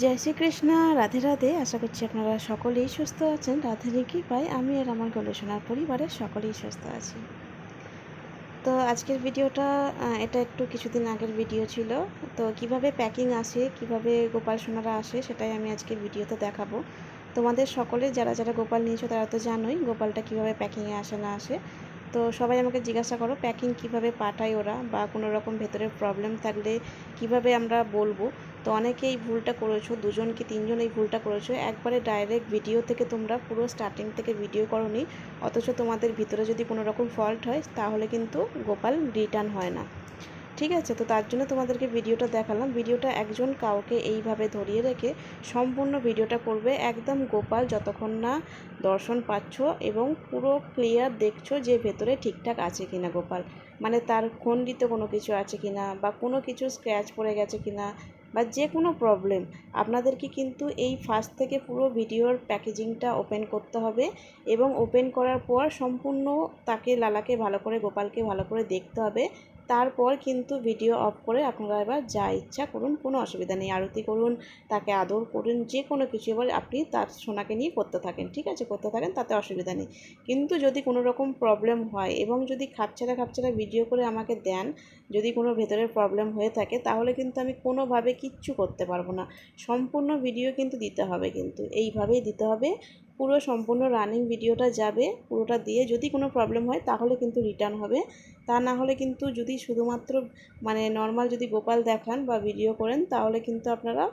জয় শ্রীকৃষ্ণ, রাধে রাধে। আশা করছি আপনারা সকলেই সুস্থ আছেন। রাধে পাই আমি আর আমার গবেষণার পরিবারের সকলেই সুস্থ আছি। তো আজকের ভিডিওটা এটা একটু কিছুদিন আগের ভিডিও ছিল। তো কীভাবে প্যাকিং আসে, কীভাবে গোপাল সোনারা আসে, সেটাই আমি আজকের ভিডিওতে দেখাবো। তোমাদের সকলে, যারা যারা গোপাল নিয়েছো, তারা তো জানোই গোপালটা কীভাবে প্যাকিংয়ে আসে, না আসে। তো সবাই আমাকে জিজ্ঞাসা করো প্যাকিং কীভাবে পাঠায় ওরা বা কোনো রকম ভেতরে প্রবলেম থাকলে কীভাবে আমরা বলব? তো অনেকে এই ভুলটা করেছ, দুজন কি তিনজন এই ভুলটা করেছ? একবারে ডাইরেক্ট ভিডিও থেকে তোমরা পুরো স্টার্টিং থেকে ভিডিও করো নি অথচ তোমাদের ভিতরে যদি কোনো রকম ফল্ট হয়, তাহলে কিন্তু গোপাল রিটার্ন হয় না। ঠিক আছে, তো তার জন্য তোমাদেরকে ভিডিওটা দেখালাম। ভিডিওটা একজন কাউকে এইভাবে ধরিয়ে রেখে সম্পূর্ণ ভিডিওটা করবে একদম গোপাল যতক্ষণ না দর্শন পাচ্ছ এবং পুরো ক্লিয়ার দেখছ যে ভেতরে ঠিকঠাক আছে কিনা গোপাল। মানে তার খণ্ডিত কোনো কিছু আছে কিনা বা কোনো কিছু স্ক্র্যাচ পড়ে গেছে কিনা বা যে কোনো প্রবলেম আপনাদেরকে কিন্তু এই ফার্স্ট থেকে পুরো ভিডিওর প্যাকেজিংটা ওপেন করতে হবে এবং ওপেন করার পর সম্পূর্ণ তাকে লালাকে ভালো করে, গোপালকে ভালো করে দেখতে হবে। তারপর কিন্তু ভিডিও অফ করে আপনারা এবার যা ইচ্ছা করুন, কোনো অসুবিধা নেই। আরতি করুন, তাকে আদর করুন, যে কোনো কিছু এবার আপনি তার সোনাকে নিয়ে করতে থাকেন, ঠিক আছে? করতে থাকেন, তাতে অসুবিধা নেই। কিন্তু যদি কোনো রকম প্রবলেম হয় এবং যদি খাপছাড়া খাপছাড়া ভিডিও করে আমাকে দেন, যদি কোনো ভেতরের প্রবলেম হয়ে থাকে, তাহলে কিন্তু আমি কোনোভাবে কিচ্ছু করতে পারব না। সম্পূর্ণ ভিডিও কিন্তু দিতে হবে কিন্তু। এইভাবেই দিতে হবে। পুরো সম্পূর্ণ রানিং ভিডিওটা যাবে, পুরোটা দিয়ে যদি কোনো প্রবলেম হয় তাহলে কিন্তু রিটার্ন হবে। তা না হলে কিন্তু যদি শুধুমাত্র মানে নর্মাল যদি গোপাল দেখান বা ভিডিও করেন তাহলে কিন্তু আপনারা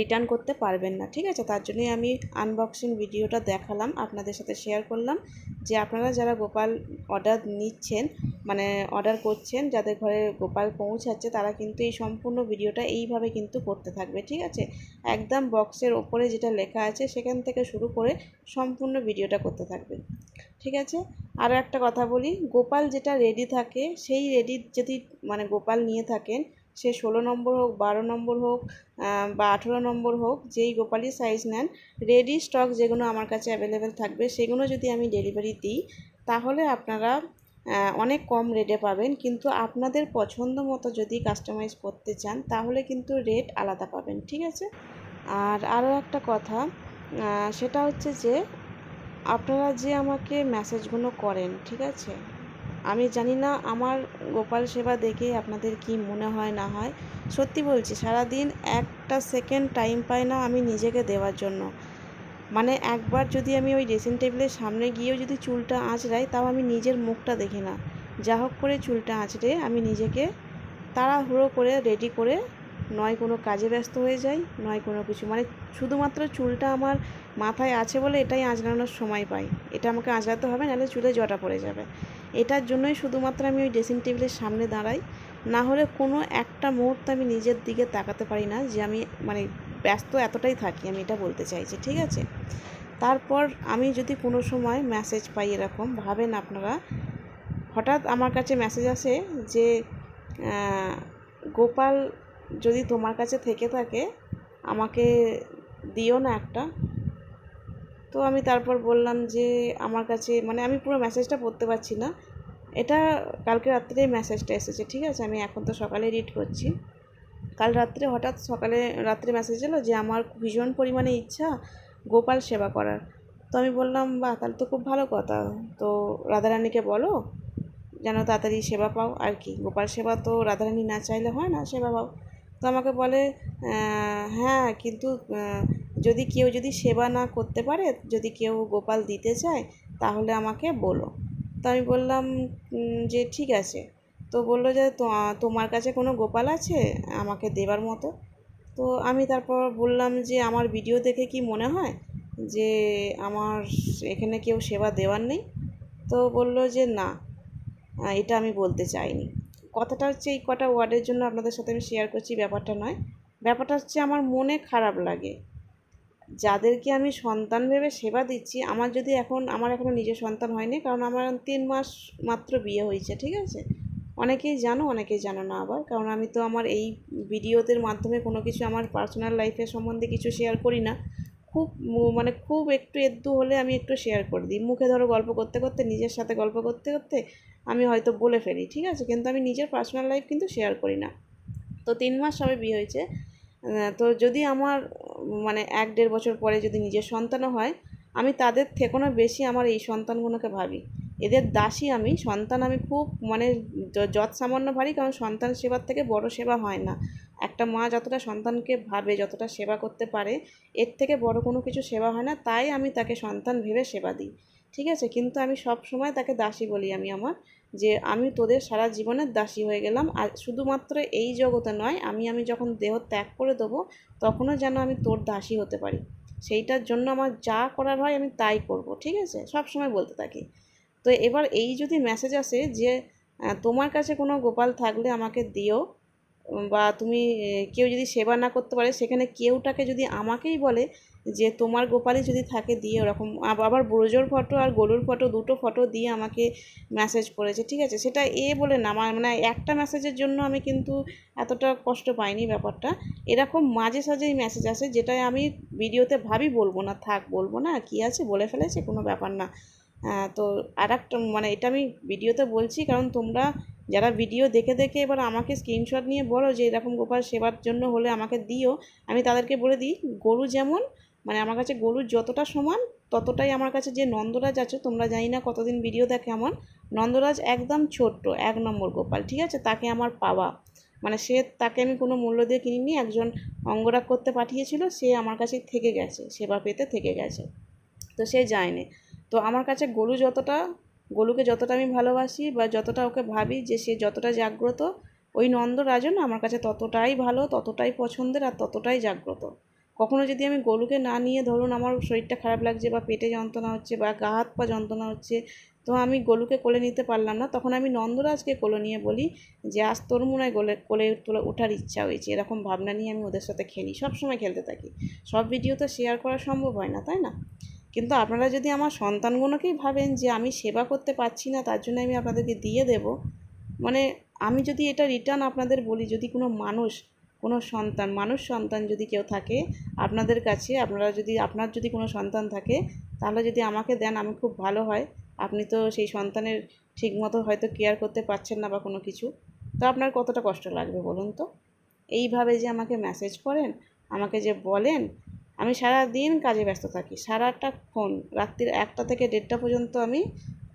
রিটার্ন করতে পারবেন না, ঠিক আছে? তার জন্যই আমি আনবক্সিং ভিডিওটা দেখালাম, আপনাদের সাথে শেয়ার করলাম যে আপনারা যারা গোপাল অর্ডার নিচ্ছেন মানে অর্ডার করছেন, যাদের ঘরে গোপাল পৌঁছাচ্ছে, তারা কিন্তু এই সম্পূর্ণ ভিডিওটা এইভাবে কিন্তু করতে থাকবে, ঠিক আছে? একদম বক্সের ওপরে যেটা লেখা আছে, সেখান থেকে শুরু করে সম্পূর্ণ ভিডিওটা করতে থাকবে ঠিক আছে? আরও একটা কথা বলি, গোপাল যেটা রেডি থাকে, সেই রেডি যদি মানে গোপাল নিয়ে থাকেন সে ষোলো নম্বর হোক, বারো নম্বর হোক বা আঠেরো নম্বর হোক, যেই গোপালি সাইজ নেন রেডি স্টক যেগুলো আমার কাছে অ্যাভেলেবেল থাকবে, সেগুলো যদি আমি ডেলিভারি দিই, তাহলে আপনারা অনেক কম রেটে পাবেন। কিন্তু আপনাদের পছন্দ মতো যদি কাস্টমাইজ করতে চান, তাহলে কিন্তু রেট আলাদা পাবেন, ঠিক আছে? আর আরও একটা কথা সেটা হচ্ছে যে, আপনারা যে আমাকে মেসেজগুলো করেন, ঠিক আছে? আমি জানি না, আমার গোপাল সেবা দেখে আপনাদের কি মনে হয়, না হয়। সত্যি বলছি, সারাদিন একটা সেকেন্ড টাইম পাই না আমি নিজেকে দেওয়ার জন্য। মানে একবার যদি আমি ওই ড্রেসিং টেবিলের সামনে গিয়েও যদি চুলটা আঁচড়াই, তাও আমি নিজের মুখটা দেখি না। যা হোক করে চুলটা আঁচড়ে আমি নিজেকে তাড়াহুড়ো করে রেডি করে নয় কোনো কাজে ব্যস্ত হয়ে যাই, নয় কোনো কিছু। মানে শুধুমাত্র চুলটা আমার মাথায় আছে বলে এটাই আঁচড়ানোর সময় পাই। এটা আমাকে আঁচড়াতে হবে, নাহলে চুলে জটা পড়ে যাবে। এটার জন্যই শুধুমাত্র আমি ওই ড্রেসিং টেবিলের সামনে দাঁড়াই। না হলে কোনো একটা মুহূর্ত আমি নিজের দিকে তাকাতে পারি না যে আমি মানে ব্যস্ত এতটাই থাকি, আমি এটা বলতে চাইছি, ঠিক আছে? তারপর আমি যদি কোনো সময় মেসেজ পাই এরকম, ভাবেন আপনারা, হঠাৎ আমার কাছে মেসেজ আসে যে গোপাল যদি তোমার কাছে থেকে থাকে, আমাকে দিও না একটা। তো আমি তারপর বললাম যে আমার কাছে মানে আমি পুরো মেসেজটা পড়তে পারছি না। এটা কালকে রাত্রেই মেসেজটা এসেছে, ঠিক আছে? আমি এখন তো সকালে রিড করছি। কাল রাত্রে হঠাৎ সকালে রাত্রে মেসেজ এলো যে আমার ভীষণ পরিমাণে ইচ্ছা গোপাল সেবা করার। তো আমি বললাম বা তাহলে তো খুব ভালো কথা। তো রাধারানীকে বলো, যেন তাড়াতাড়ি সেবা পাও। আর কি, গোপাল সেবা তো রাধারানী না চাইলে হয় না, সেবা পাও। তো আমাকে বলে হ্যাঁ কিন্তু যদি কেউ যদি সেবা না করতে পারে, যদি কেউ গোপাল দিতে চায়, তাহলে আমাকে বলো। তো আমি বললাম যে ঠিক আছে। তো বলল যে তোমার কাছে কোনো গোপাল আছে আমাকে দেবার মতো? তো আমি তারপর বললাম যে, আমার ভিডিও দেখে কি মনে হয় যে, আমার এখানে কেউ সেবা দেওয়ার নেই? তো বলল যে, না এটা আমি বলতে চাইনি। কথাটা হচ্ছে এই কটা ওয়ার্ডের জন্য আপনাদের সাথে আমি শেয়ার করছি, ব্যাপারটা নয়। ব্যাপারটা হচ্ছে আমার মনে খারাপ লাগে। যাদেরকে আমি সন্তান ভেবে সেবা দিচ্ছি, আমার যদি এখন, আমার এখনও নিজের সন্তান হয়নি, কারণ আমার তিন মাস মাত্র বিয়ে হয়েছে, ঠিক আছে? অনেকেই জানো অনেকেই জানো না আবার, কারণ আমি তো আমার এই ভিডিওদের মাধ্যমে কোনো কিছু আমার পার্সোনাল লাইফের সম্বন্ধে কিছু শেয়ার করি না। খুব মানে খুব একটু এদ্দু হলে আমি একটু শেয়ার করে দিই। মুখে ধরো গল্প করতে করতে, নিজের সাথে গল্প করতে করতে আমি হয়তো বলে ফেলি, ঠিক আছে? কিন্তু আমি নিজের পার্সোনাল লাইফ কিন্তু শেয়ার করি না। তো তিন মাস সবে বিয়ে হয়েছে। তো যদি আমার মানে এক দেড় বছর পরে যদি নিজের সন্তানও হয়, আমি তাদের থেকেও বেশি আমার এই সন্তানগুলোকে ভাবি। এদের দাসী আমি, সন্তান আমি খুব মানে য- যৎ সামান্য ভারি, কারণ সন্তান সেবার থেকে বড় সেবা হয় না। একটা মা যতটা সন্তানকে ভাবে, যতটা সেবা করতে পারে, এর থেকে বড় কোনো কিছু সেবা হয় না। তাই আমি তাকে সন্তান ভেবে সেবা দিই। ঠিক আছে? কিন্তু আমি সব সময় তাকে দাসী বলি আমি আমার, যে আমি তোদের সারা জীবনের দাসী হয়ে গেলাম। আর শুধুমাত্র এই জগতে নয়, আমি আমি যখন দেহ ত্যাগ করে দেবো, তখনও যেন আমি তোর দাসী হতে পারি। সেইটার জন্য আমার যা করার হয় আমি তাই করব, ঠিক আছে? সব সময় বলতে থাকি। তো এবার এই যদি মেসেজ আসে যে তোমার কাছে কোনো গোপাল থাকলে আমাকে দিও বা তুমি কেউ যদি সেবা না করতে পারে, সেখানে কেউটাকে যদি আমাকেই বলে যে তোমার গোপালই যদি থাকে, দিয়ে ওরকম আব- আবার ব্রজোর ফটো আর গরুর ফটো দুটো ফটো দিয়ে আমাকে মেসেজ করেছে, ঠিক আছে? সেটা এ বলে না আমার মানে একটা মেসেজের জন্য আমি কিন্তু এতটা কষ্ট পাইনি ব্যাপারটা। এরকম মাঝে সাঝেই মেসেজ আসে যেটা আমি ভিডিওতে ভাবি বলব না, থাক বলব না, কি আছে বলে ফেলেছে, কোনো ব্যাপার না। তো আর একটা মানে এটা আমি ভিডিওতে বলছি, কারণ তোমরা যারা ভিডিও দেখে দেখে এবার আমাকে স্ক্রিনশট নিয়ে বলো যে এরকম গোপাল সেবার জন্য হলে আমাকে দিও, আমি তাদেরকে বলে দিই, গরু যেমন মানে আমার কাছে গরু যতটা সমান, ততটাই আমার কাছে যে নন্দরাজ আছে, তোমরা জানি না কতদিন ভিডিও দেখে আমার নন্দরাজ একদম ছোট্ট, এক নম্বর গোপাল, ঠিক আছে? তাকে আমার পাওয়া। মানে সে, তাকে আমি কোনো মূল্য দিয়ে কিনিনি, একজন অঙ্গরাগ করতে পাঠিয়েছিল, সে আমার কাছে থেকে গেছে, সেবা পেতে থেকে গেছে। তো সে যায়নি। তো আমার কাছে গরু যতটা গরুকে যতটা আমি ভালোবাসি বা যতটা ওকে ভাবি যে সে যতটা জাগ্রত, ওই নন্দরাজও না আমার কাছে ততটাই ভালো, ততটাই পছন্দের আর ততটাই জাগ্রত। কখনো যদি আমি গরুকে না নিয়ে ধরুন আমার শরীরটা খারাপ লাগছে বা পেটে যন্ত্রণা হচ্ছে বা গা হাত পা যন্ত্রণা হচ্ছে, তো আমি গরুকে কোলে নিতে পারলাম না, তখন আমি নন্দরাজকে কোলে নিয়ে বলি যে আজ তোর মনে হয় গোলে, কোলে তোলে ওঠার ইচ্ছা হয়েছে, এরকম ভাবনা নিয়ে আমি ওদের সাথে খেলি সব সময় খেলতে থাকি। সব ভিডিও তো শেয়ার করা সম্ভব হয় না, তাই না? কিন্তু আপনারা যদি আমার সন্তানগুলোকেই ভাবেন যে আমি সেবা করতে পারছি না, তার জন্য আমি আপনাদেরকে দিয়ে দেব মানে আমি যদি এটা রিটার্ন আপনাদের বলি, যদি কোনো মানুষ, কোনো সন্তান, মানুষ সন্তান যদি কেউ থাকে আপনাদের কাছে, আপনারা যদি, আপনার যদি কোনো সন্তান থাকে, তাহলে যদি আমাকে দেন, আমি খুব ভালো হয়। আপনি তো সেই সন্তানের ঠিকমতো হয়তো কেয়ার করতে পারছেন না বা কোনো কিছু। তো আপনার কতটা কষ্ট লাগবে বলুন তো? এইভাবে যে আমাকে মেসেজ করেন, আমাকে যে বলেন আমি সারা দিন কাজে ব্যস্ত থাকি। সারাটা সারাটাক্ষণ রাত্রির একটা থেকে দেড়টা পর্যন্ত আমি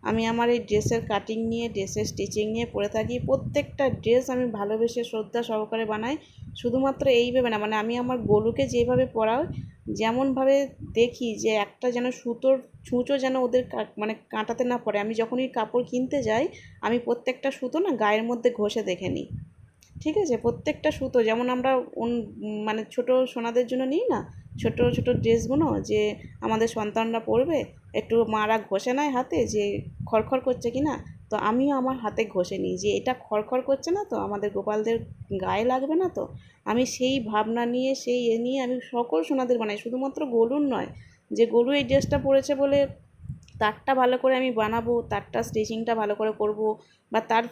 আমি আমার এই ড্রেসের কাটিং নিয়ে, ড্রেসের স্টিচিং নিয়ে পরে থাকি। প্রত্যেকটা ড্রেস আমি ভালোবেসে শ্রদ্ধা সহকারে বানাই। শুধুমাত্র এইভাবে না মানে আমি আমার গরুকে যেভাবে পরাই, যেমনভাবে দেখি যে একটা যেন সুতোর ছুঁচো যেন ওদের মানে কাঁটাতে না পড়ে। আমি যখনই কাপড় কিনতে যাই, আমি প্রত্যেকটা সুতো না গায়ের মধ্যে ঘষে দেখে নিই। ঠিক আছে? প্রত্যেকটা সুতো, যেমন আমরা মানে ছোট সোনাদের জন্য নিই না ছোট ছোট ড্রেসগুলো যে আমাদের সন্তানরা পরবে, একটু মারা ঘষে নেয় হাতে যে খড়খড় করছে কি না তো আমিও আমার হাতে ঘষে নিই। যে এটা খড়খড় করছে না তো, আমাদের গোপালদের গায়ে লাগবে না তো। আমি সেই ভাবনা নিয়ে, সেই এ নিয়ে আমি সকল সোনাদের বানাই। শুধুমাত্র গরুর নয়, যে গরু এই ড্রেসটা পরেছে বলে তারটা ভালো করে আমি বানাবো, তারটা স্টিচিংটা ভালো করে করব বা তার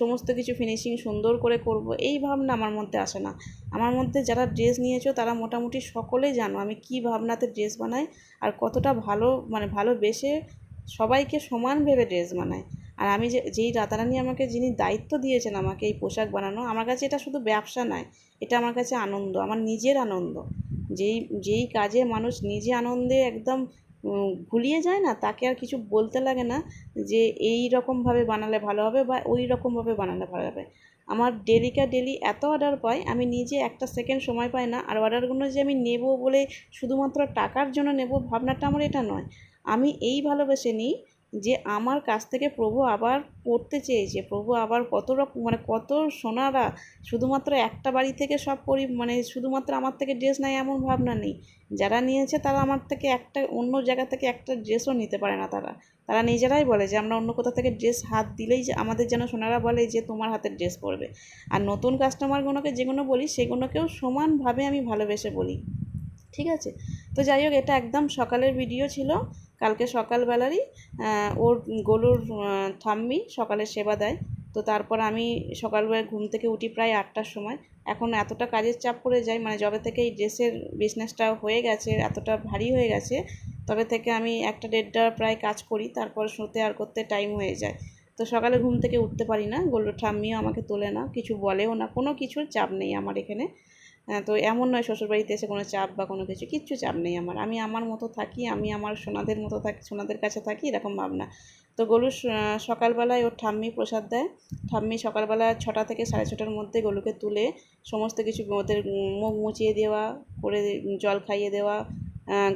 সমস্ত কিছু ফিনিশিং সুন্দর করে করব, এই ভাবনা আমার মধ্যে আসে না। আমার মধ্যে যারা ড্রেস নিয়েছো তারা মোটামুটি সকলেই জানো আমি কী ভাবনাতে ড্রেস বানাই আর কতটা ভালো মানে ভালোবেসে সবাইকে সমান ভেবে ড্রেস বানাই। আর আমি যে, যেই রাতারানি আমাকে যিনি দায়িত্ব দিয়েছেন আমাকে এই পোশাক বানানো, আমার কাছে এটা শুধু ব্যবসা নয়, এটা আমার কাছে আনন্দ, আমার নিজের আনন্দ। যেই যেই কাজে মানুষ নিজে আনন্দে একদম ভুলিয়ে যায় না, তাকে আর কিছু বলতে লাগে না যে এই রকমভাবে বানালে ভালো হবে বা ওই রকমভাবে বানালে ভালো হবে। আমার ডেলিকা ডেলি এত অর্ডার পাই আমি নিজে একটা সেকেন্ড সময় পাই না, আর অর্ডারগুলো যে আমি নেব বলে শুধুমাত্র টাকার জন্য নেব, ভাবনাটা আমার এটা নয়। আমি এই ভালোবেসে নিই যে আমার কাছ থেকে প্রভু আবার পড়তে চেয়েছে, প্রভু আবার কত রকম মানে কত সোনারা, শুধুমাত্র একটা বাড়ি থেকে সব পরি মানে শুধুমাত্র আমার থেকে ড্রেস নেয় এমন ভাবনা নেই। যারা নিয়েছে তারা আমার থেকে একটা, অন্য জায়গা থেকে একটা ড্রেসও নিতে পারে না তারা। তারা নিজেরাই বলে যে, আমরা অন্য কোথাও থেকে ড্রেস হাত দিলেই যে আমাদের যেন সোনারা বলে যে তোমার হাতের ড্রেস পরবে। আর নতুন কাস্টমারগুলোকে যেগুলো বলি, সেগুলোকেও সমানভাবে আমি ভালোবেসে বলি। ঠিক আছে? তো যাই হোক, এটা একদম সকালের ভিডিও ছিল। কালকে সকালবেলারই ওর গরুর আহ, ঠাম্মি সকালে সেবা দেয়। তো তারপর আমি সকালবেলা ঘুম থেকে উঠি প্রায় আটটার সময়। এখন এতটা কাজের চাপ পড়ে যায় মানে যবে থেকে এই ড্রেসের বিজনেসটা হয়ে গেছে এতটা ভারী হয়ে গেছে তবে থেকে আমি একটা দেড়টা প্রায় কাজ করি তারপর শুতে আর করতে টাইম হয়ে যায়। তো সকালে ঘুম থেকে উঠতে পারি না গোল্ড ঠাম্মিও আমাকে তোলে না কিছু বলেও না কোনো কিছুর চাপ নেই আমার এখানে। তো এমন নয় শ্বশুরবাড়িতে এসে কোনো চাপ বা কোনো কিছু, কিচ্ছু চাপ নেই আমার। আমি আমার মতো থাকি, আমি আমার সোনাদের মতো থাকি, সোনাদের কাছে থাকি, এরকম ভাবনা। তো স- সকালবেলায় ওর ঠাম্মি প্রসাদ দেয়। ঠাম্মি সকালবেলা ছটা থেকে সাড়ে ছটার মধ্যে গরুকে তুলে সমস্ত কিছু ওদের মুখ মুছিয়ে দেওয়া, করে জল খাইয়ে দেওয়া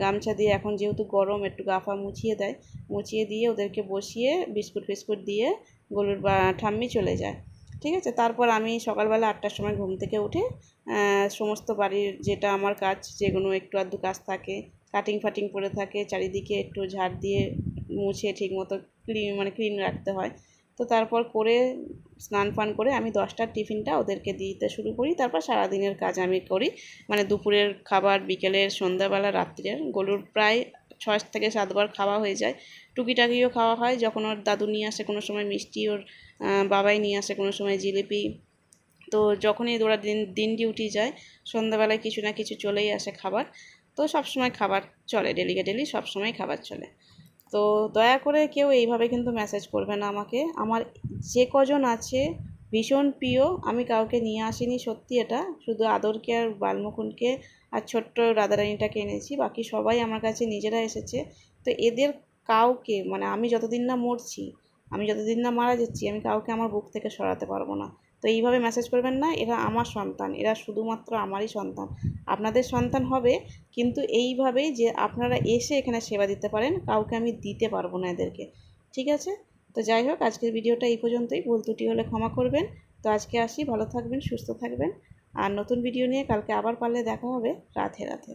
গামছা দিয়ে এখন যেহেতু গরম, একটু গাফা মুছিয়ে দেয়, মুছিয়ে দিয়ে ওদেরকে বসিয়ে বিস্কুট ফিস্কুট দিয়ে গরুর বা, ঠাম্মি চলে যায়। ঠিক আছে? তারপর আমি সকালবেলা আটটার সময় ঘুম থেকে উঠে সমস্ত বাড়ির যেটা আমার কাজ যেগুলো একটু আধটু কাজ থাকে কাটিং ফাটিং পড়ে থাকে, চারিদিকে একটু ঝাড় দিয়ে মুছে ঠিক মতো ক্লিন মানে ক্লিন রাখতে হয়। তো তারপর করে স্নান ফান করে আমি দশটার টিফিনটা ওদেরকে দিতে শুরু করি। তারপর সারাদিনের কাজ আমি করি। মানে দুপুরের খাবার, বিকেলের সন্ধ্যাবেলা, রাত্রের। গরুর প্রায় ছয় থেকে সাতবার খাওয়া হয়ে যায়। টুকিটাকিও খাওয়া হয়। যখন ওর দাদু নিয়ে আসে কোনো সময় মিষ্টি ওর বাবাই নিয়ে আসে কোনো সময় জিলিপি। তো যখনই ওরা দিন দিন ডিউটি যায়, সন্ধ্যাবেলায় কিছু না কিছু চলেই আসে খাবার। তো সব সময় খাবার চলে ডেলিকে ডেলি সব সময় খাবার চলে। তো দয়া করে কেউ এইভাবে কিন্তু মেসেজ করবে না আমাকে। আমার যে কজন আছে, ভীষণ প্রিয়, আমি কাউকে নিয়ে আসিনি সত্যি এটা। শুধু আদরকে আর বালমুকুনকে আর ছোট্ট রাধারানীটাকে এনেছি। বাকি সবাই আমার কাছে নিজেরা এসেছে। তো এদের কাউকে মানে আমি যতদিন না মরছি আমি যতদিন না মারা যাচ্ছি, আমি কাউকে আমার বুক থেকে সরাতে পারব না। তো এইভাবে মেসেজ করবেন না, এরা আমার সন্তান, এরা শুধুমাত্র আমারই সন্তান। আপনাদের সন্তান হবে, কিন্তু এইভাবেই যে আপনারা এসে এখানে সেবা দিতে পারেন, কাউকে আমি দিতে পারব না এদেরকে। ঠিক আছে? তো যাই হোক, আজকের ভিডিওটা এই পর্যন্তই। ভুল ত্রুটি হলে ক্ষমা করবেন। তো আজকে আসি, ভালো থাকবেন, সুস্থ থাকবেন। আর নতুন ভিডিও নিয়ে কালকে আবার পারলে দেখা হবে। রাধে রাধে।